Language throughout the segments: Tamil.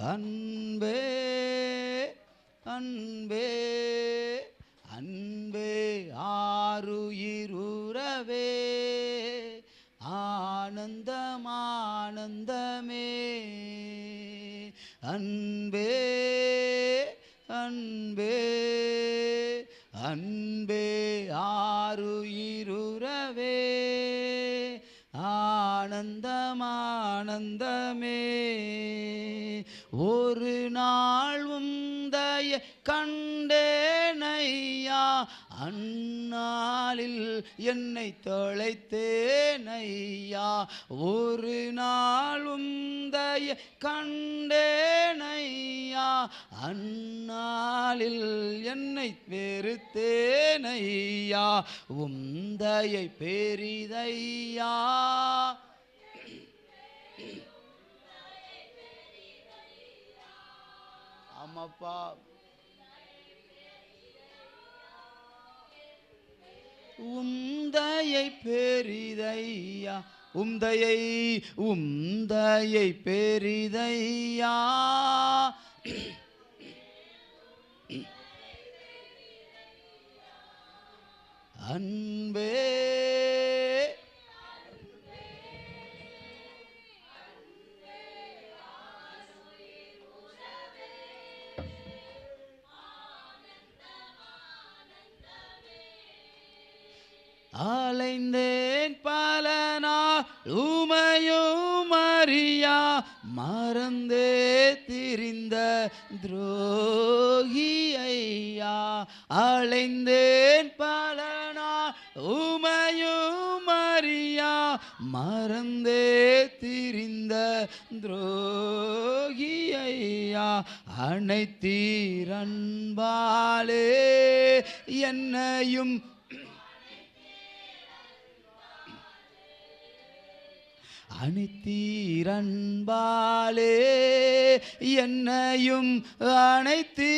அன்பே அன்பே அன்பே ஆருயிருவே ஆனந்தம் ஆனந்தமே அன்பே அன்பே அன்பே ஆருயிருவே ஆனந்தம் ஒரு நாள் கண்டேனையா? அந்நாளில் என்னை தொலைத்தேனையா? ஒரு நாள் உந்தைய கண்டேனையா? அந்நாளில் என்னை வெறுத்தேனையா? உந்தையை பெரிதையா? ஆமாப்பா உந்தையை பெரிதையா உந்தையை உந்தையை பெரிதையா. அன் அலைந்தேன் பல நாள் உமையும் அறியா மறந்தே திரிந்த துரோகி ஐயா அலைந்தேன் பல நாள் உமையும் அறியா மறந்தே திரிந்த துரோகி ஐயா அனைத்தீரன்பாலே என்னையும் அனைத்தீரன்பாலே என்னையும் அனைத்தீரன்பாலே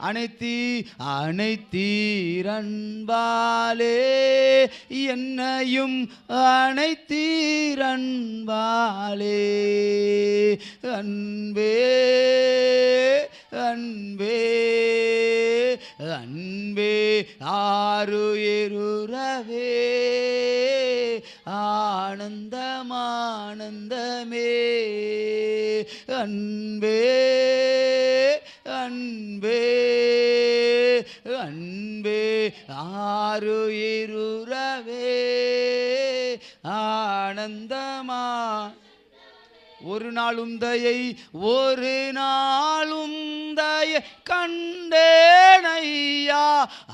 அனைத்தி அனைத்தீரன்பாலே என்னையும் அனைத்தீரன்பாலே அன்பே அன்பே அன்பே ஆறு ஆறுயிருவே ஆனந்தமானந்தமே. அன்பே அன்பே அன்பே ஆறு இருறவே. ஆனந்தமா ஒரு நாளும் தயை ஒரு நாளும் உந்தைய கண்டேனையா?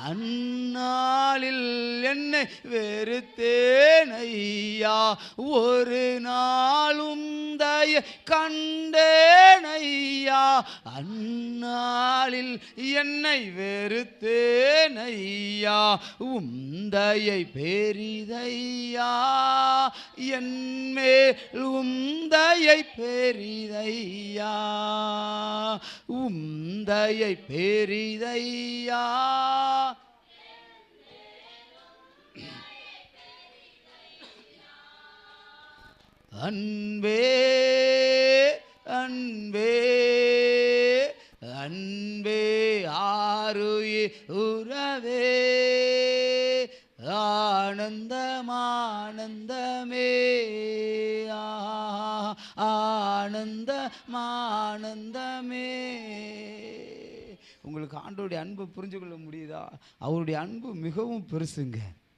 அந்நாளில் என்னை வெறுத்தேனையா? ஒரு நாளும் உந்தைய கண்டேனையா? அந்நாளில் என்னை வெறுத்தேனையா? உந்தையை பெரிதையா? என்மேல் உந்தையை பெரிதையா உந்தையை பெரிதையா. அன்பே அன்பே அன்பே ஆறு உர ஆனந்தமானந்தமே. ஆனந்தமானந்தமே. உங்களுக்கு ஆண்டோடைய அன்பை புரிஞ்சு கொள்ள முடியுதா? அவருடைய அன்பு மிகவும் பெருசுங்க.